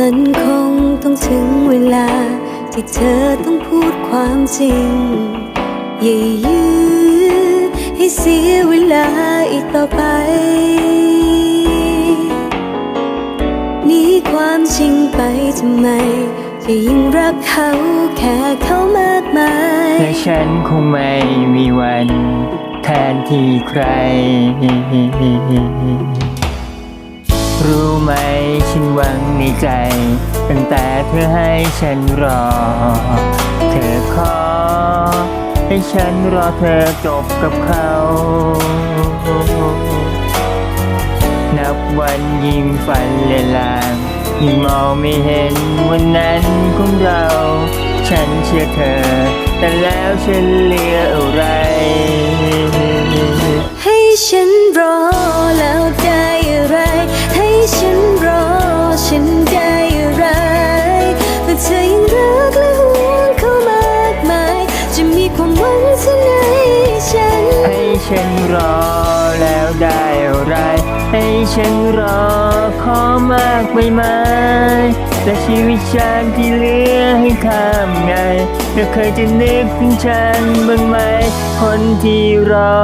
มันคงต้องถึงเวลา ที่เธอต้องพูดความจริง อย่ายื้อให้เสียเวลาอีกต่อไปหนีความจริงไปทำไมจะยิ่งรักเขาแค่เขามากมายและฉันคงไม่มีวันแทนที่ใคร รู้ไหมฉันหวัง ในใจตั้งแต่เธอให้ฉันรอ เธอขอ ให้ฉันรอเธอจบกับเขา นับวันยิ่งฝันเลือนลางยิ่งมองไม่เห็นวันนั้นของเรา ฉันเชื่อเธอ แต่แล้วฉันเหลืออะไร ให้ฉันรอ ฉันรอแล้วได้อะไร ให้ฉันรอขอมากไปไหมแต่ชีวิตฉันที่เหลือให้ทำไงเธอเคยจะนึกถึงฉันบ้างไหม คนที่รอ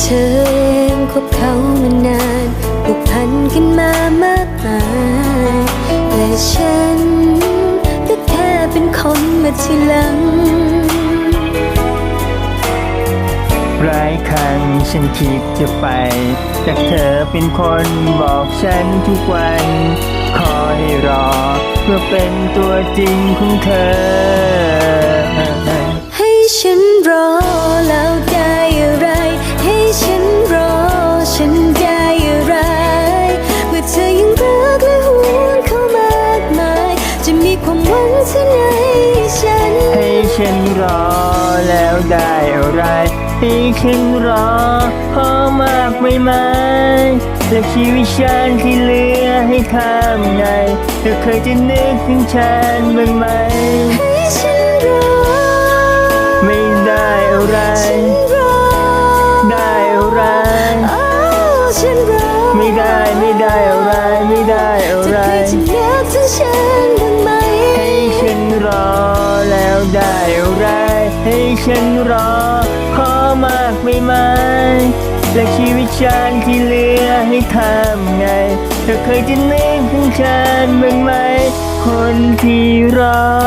เธอเองคบเขามานานผูกพันกันมามากมาย ทีหลังหลายครั้งฉันคิดจะไป แต่เธอเป็นคนบอกฉันทุกวันขอให้รอ เพื่อเป็นตัวจริงของเธอ ให้ฉันรอแล้วได้อะไร ให้ฉันรอ ฉันได้อะไรเมื่อเธอยังรักและห่วงเขามากมาย จะมีความหวังที่ไหน ฉันรอแล้วได้อะไรให้ฉันรอพอมากไม่ไหมและชีวิตฉันที่เหลือให้ทำไงเธอเคยจะนึกถึงฉันบ้างไหมให้ฉันรอไม่ได้อะไรฉันรอได้อะไรโอ้ฉันรอไม่ได้ไม่ได้อะไรไม่ได้อะเธไรอเคยจะนึกถึงฉัน ได้อะไร ให้ฉันรอ ขอมากไม่ไหมและชีวิตฉันที่เหลือให้ทำไง เธอเคยจะนึกถึงฉันบ้างไหม คนที่รอ